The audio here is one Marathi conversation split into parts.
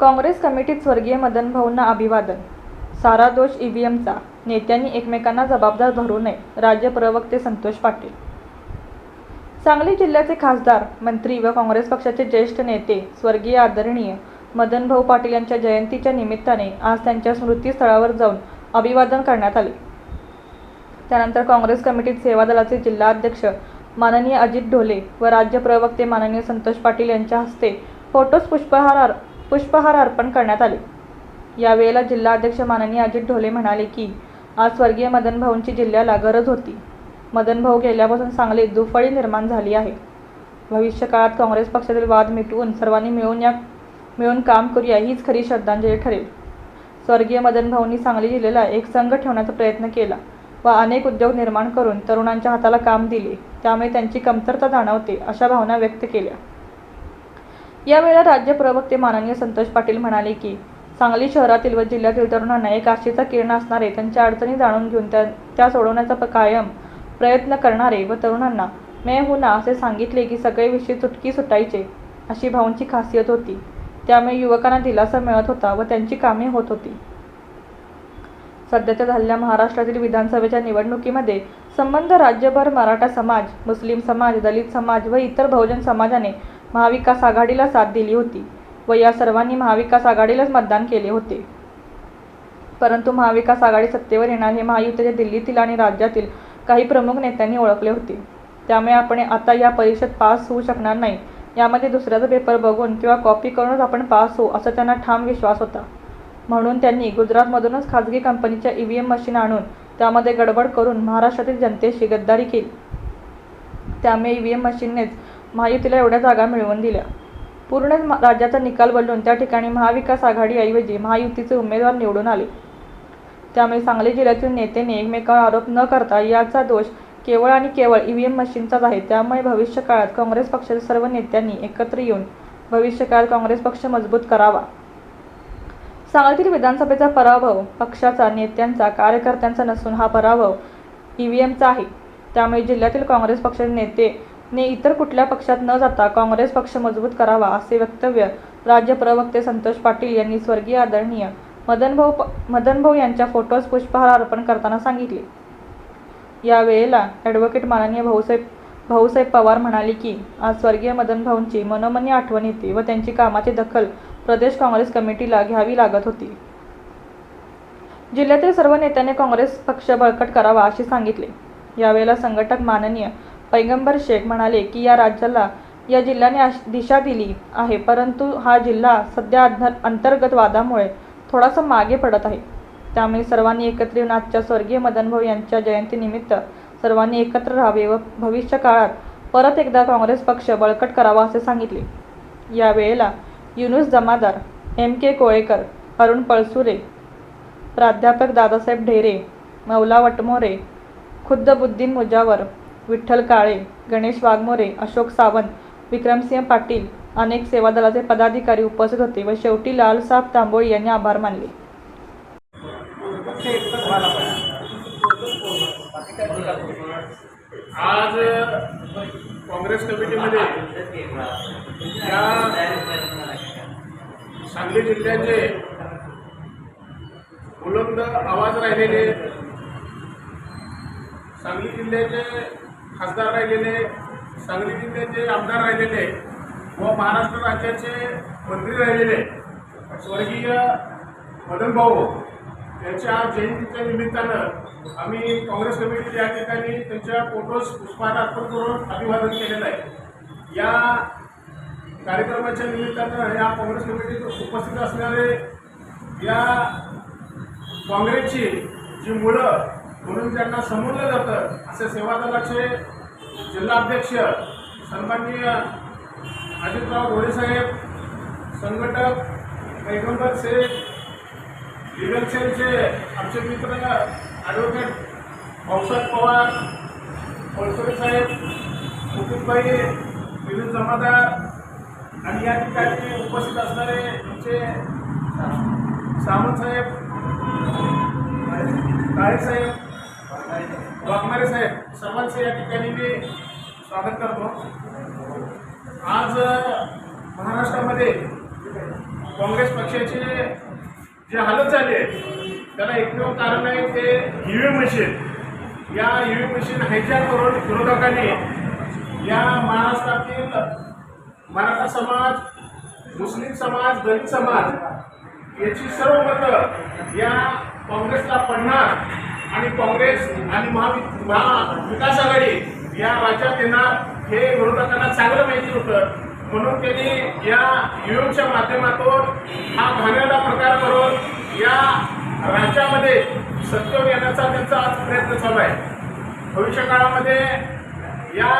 काँग्रेस कमिटीत स्वर्गीय मदन भाऊंना अभिवादन. सारा दोष ईव्हीएमचा. नेत्यांनी एकमेकांना जबाबदार धरू नये राज्य प्रवक्ते संतोष पाटील. सांगली जिल्ह्याचे खासदार मंत्री व काँग्रेस पक्षाचे ज्येष्ठ नेते स्वर्गीय आदरणीय मदनभाऊ पाटील यांच्या जयंतीच्या निमित्ताने आज त्यांच्या स्मृतीस्थळावर जाऊन अभिवादन करण्यात आले. त्यानंतर काँग्रेस कमिटीत सेवा दलाचे जिल्हाध्यक्ष माननीय अजित ढोले व राज्य प्रवक्ते माननीय संतोष पाटील यांच्या हस्ते फोटोस पुष्पहार पुष्पहार अर्पण करण्यात आले. यावेळेला जिल्हाध्यक्ष माननीय अजित ढोले म्हणाले की आज स्वर्गीय मदनभाऊंची जिल्ह्याला गरज होती. मदन भाऊ गेल्यापासून सांगलीत दुफळी निर्माण झाली आहे. भविष्य काळात काँग्रेस पक्षातील वाद मिटवून सर्वांनी मिळून या मिळून काम करूया हीच खरी श्रद्धांजली ठरेल. स्वर्गीय मदन भाऊंनी सांगली जिल्ह्याला एक संघ ठेवण्याचा प्रयत्न केला व अनेक उद्योग निर्माण करून तरुणांच्या हाताला काम दिले. त्यामुळे त्यांची कमतरता जाणवते अशा भावना व्यक्त केल्या. यावेळेला राज्य प्रवक्ते माननीय संतोष पाटील म्हणाले की सांगली शहरातील व जिल्ह्यातील तरुणांना एक आशेचा किरण असणारे त्यांच्या अडचणी जाणून घेऊन त्या त्या सोडवण्याचा कायम प्रयत्न करणारे व तरुणांना मे हूं ना असे सांगितले की सगळे विषय चुटकी सुटायचे अशी भाऊंची खासियत होती. त्यामुळे युवकांना दिलासा मिळत होता व त्यांची कामे होत होती. सध्याच्या झालेल्या महाराष्ट्रातील विधानसभेच्या निवडणुकीमध्ये संबंध राज्यभर मराठा समाज मुस्लिम समाज दलित समाज व इतर बहुजन समाजाने महाविकास आघाडीला साथ दिली होती व या सर्वांनी महाविकास आघाडीलाच मतदान केले होते. परंतु महाविकास आघाडी सत्तेवर येणार हे महायुतीच्या दिल्लीतील आणि राज्यातील काही प्रमुख नेत्यांनी ओळखले होते. त्यामुळे आपण आता या परीक्षेत पास होऊ शकणार नाही. यामध्ये दुसऱ्याचा पेपर बघून किंवा कॉपी करूनच आपण पास होऊ असा त्यांना ठाम विश्वास होता. म्हणून त्यांनी गुजरातमधूनच खाजगी कंपनीच्या ई व्ही एम मशीन आणून त्यामध्ये गडबड करून महाराष्ट्रातील जनतेशी गद्दारी केली. त्यामुळे ई व्ही एम मशीननेच महायुतीला एवढ्या जागा मिळवून दिल्या. पूर्ण राज्याचा निकाल बदलून त्या ठिकाणी महाविकास आघाडीऐवजी महायुतीचे उमेदवार निवडून आले. त्यामुळे सांगली जिल्ह्यातील नेत्यांनी एकमेकांवर आरोप न करता याचा दोष केवळ आणि केवळ ई व्ही एम मशीनचाच आहे. त्यामुळे भविष्य काळात काँग्रेस पक्षाच्या सर्व नेत्यांनी एकत्र येऊन भविष्यकाळात काँग्रेस पक्ष मजबूत करावा. सांगलीतील विधानसभेचा पराभव पक्षाचा नेत्यांचा कार्यकर्त्यांचा नसून हा पराभव ई व्ही एमचा आहे. त्यामुळे जिल्ह्यातील काँग्रेस पक्षाचे नेते ने इतर कुठल्या पक्षात न जाता काँग्रेस पक्ष मजबूत करावा असे वक्तव्य राज्य प्रवक्ते संतोष पाटील यांनी स्वर्गीय आदरणीय मदनभाऊ मदनभाऊ यांच्या फोटोज पुष्पहार अर्पण करताना सांगितले. यावेळेला ॲडव्होकेट माननीय भाऊसाहेब भाऊसाहेब पवार म्हणाले की आज स्वर्गीय मदन भाऊंची मनोमनी आठवण येते व त्यांची कामाची दखल प्रदेश काँग्रेस कमिटीला घ्यावी लागत होती. जिल्ह्यातील सर्व नेत्यांनी काँग्रेस पक्ष बळकट करावा असे सांगितले. यावेळेला संघटक माननीय पैगंबर शेख म्हणाले की या राज्याला या जिल्ह्याने आश- दिशा दिली आहे परंतु हा जिल्हा सध्या अंतर्गत वादामुळे थोडासा मागे पडत आहे. त्यामुळे सर्वांनी एकत्र येऊन आजच्या स्वर्गीय मदनभाऊ यांच्या जयंतीनिमित्त सर्वांनी एकत्र राहावे व भविष्य काळात परत एकदा काँग्रेस पक्ष बळकट करावा असे सांगितले. यावेळेला युनुस जमादार एम के कोळेकर अरुण पळसुरे प्राध्यापक दादासाहेब ढेरे मौला वटमोरे खुद्द बुद्दीन मुजावर विठ्ठल काळे गणेश वाघमोरे अशोक सावंत विक्रमसिंह पाटील अनेक सेवा दलाचे पदाधिकारी उपस्थित होते व शेवटी लालसाहेब तांबोळी यांनी आभार मानले. आज काँग्रेस कमिटीमध्ये या सांगली जिल्ह्याचे बुलंद आवाज राहिलेले सांगली जिल्ह्याचे खासदार राहिलेले सांगली जिल्ह्याचे आमदार राहिलेले व महाराष्ट्र राज्याचे मंत्री राहिलेले स्वर्गीय मदन भाऊ यांच्या जयंतीच्या निमित्तानं आम्ही काँग्रेस कमिटी या ठिकाणी त्यांच्या फोटोज पुष्पहार अर्पण करून अभिवादन केलेलं आहे. या कार्यक्रमाच्या निमित्तानं या काँग्रेस कमिटीत उपस्थित असणारे या काँग्रेसची जी मुलं म्हणून त्यांना समजलं जातं असे सेवादलाचे जिल्हाध्यक्ष सन्माननीय अजितराव घोडेसाहेब संघटक पैगंबर शेख लिगल सेलचे आमचे मित्र ॲडव्होकेट भाऊसाहेब पवार पळसोरे साहेब मुकुटभाई विनोद जमादार आणि या ठिकाणी उपस्थित असणारे आमचे सावंत साहेब काळे साहेब वाघमारे साहेब सर्वांचे या ठिकाणी मी स्वागत करतो. आज महाराष्ट्रामध्ये काँग्रेस पक्षाची जे हालत झाली आहे त्याला एकमेव कारण आहे ते ईव्हीएम मशीन या ईव्हीएम मशीन हायजॅक करून विरोधकांनी या महाराष्ट्रातील मराठा समाज मुस्लिम समाज दलित समाज याची सर्व मतं या काँग्रेसला पडणार. आणि काँग्रेस आणि महावि महाविकास आघाडी या राज्यात येणार हे विरोधकांना चांगलं माहिती होतं. म्हणून त्यांनी या युएमच्या माध्यमातून हा घाणेरडा प्रकार करून या राज्यामध्ये सत्तेवर येण्याचा त्यांचा आज प्रयत्न चालू आहे. भविष्य काळामध्ये या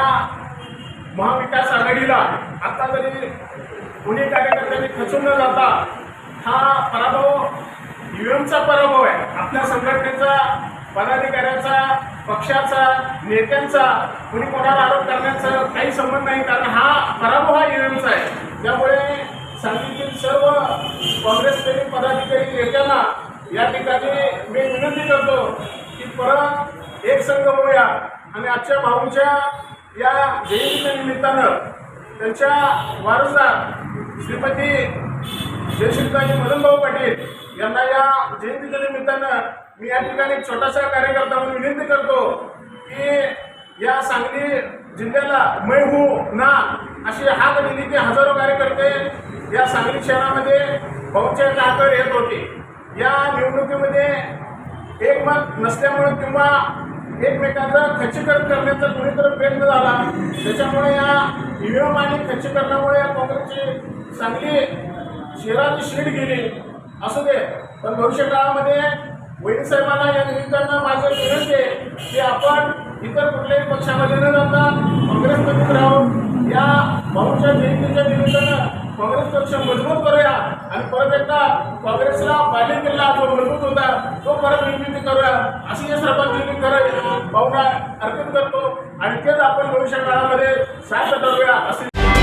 महाविकास आघाडीला आता तरी कोणी कार्यकर्त्यांनी खचून न जाता हा पराभव युएमचा पराभव आहे. आपल्या संघटनेचा पदाधिकाऱ्यांचा पक्षाचा नेत्यांचा कुणी कोणाला आरोप करण्याचा काही संबंध नाही कारण हा पराभव हा युएमचा आहे. त्यामुळे सांगलीतील सर्व काँग्रेसप्रेमी पदाधिकारी नेत्यांना या ठिकाणी मी विनंती करतो की परत एक संघ होऊया. आणि आजच्या भाऊंच्या या जयंतीच्या निमित्तानं त्यांच्या वारसदार श्रीपती जयश्रीताई मदनभाऊ पाटील यांना या जयंतीच्या निमित्तानं मी या ठिकाणी एक छोटासा कार्यकर्ता म्हणून विनंती करतो की या सांगली जिल्ह्याला मै हू ना अशी हात दिली की हजारो कार्यकर्ते या सांगली शहरामध्ये भाऊच्या हातावर येत होते. या निवडणुकीमध्ये एकमत नसल्यामुळे किंवा एकमेकांचं खच्चीकरण करण्याचा कुणीतरी प्रयत्न झाला. त्याच्यामुळे या ईव्हीएम आणि खच्चीकरणामुळे या काँग्रेसची चांगली शहराची शीट गेली. असू दे पण भविष्य काळामध्ये वैद्य साहेबांना या निमित्तानं माझं विनंती आहे की आपण इतर कुठल्याही पक्षामध्ये न जाता काँग्रेस पक्षात राहून या भाऊच्या जयंतीच्या निमित्तानं काँग्रेस पक्ष मजबूत करूया आणि परत एकदा काँग्रेसला बालेकिल्ला किल्ला जो मजबूत होता तो परत निर्मिती करूया. अशी या सर्वांची खरं भावना अर्पित करतो. आणि तेच आपण भविष्य काळामध्ये साध्य करूया असे